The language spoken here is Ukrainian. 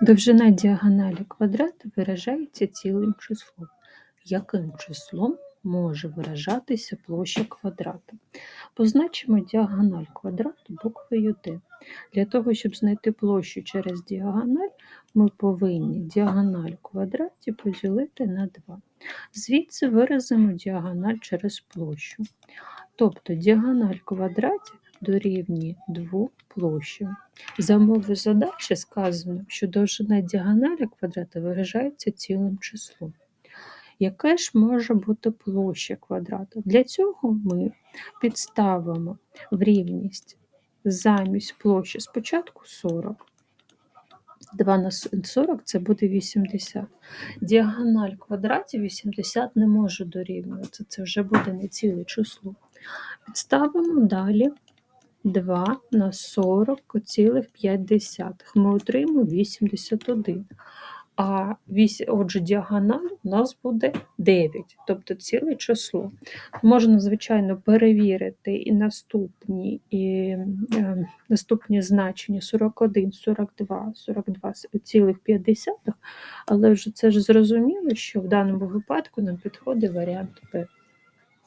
Довжина діагоналі квадрату виражається цілим числом. Яким числом може виражатися площа квадрата? Позначимо діагональ квадрату буквою D. Для того, щоб знайти площу через діагональ, ми повинні діагональ квадраті поділити на 2. Звідси виразимо діагональ через площу. Тобто діагональ квадраті дорівнює 2 площам. За умови задачі сказано, що довжина діагоналі квадрата виражається цілим числом. Яке ж може бути площа квадрата? Для цього ми підставимо в рівність замість площі спочатку 40. 2 на 40 це буде 80. Діагональ квадраті 80 не може дорівнювати, це вже буде не ціле число. Підставимо далі 2 на 40,5. Ми отримаємо 81. А отже, діагональ у нас буде 9, тобто ціле число. Можна, звичайно, перевірити і наступні і, е, наступні значення 41, 42, 42,5, але вже це ж зрозуміло, що в даному випадку нам підходить варіант П.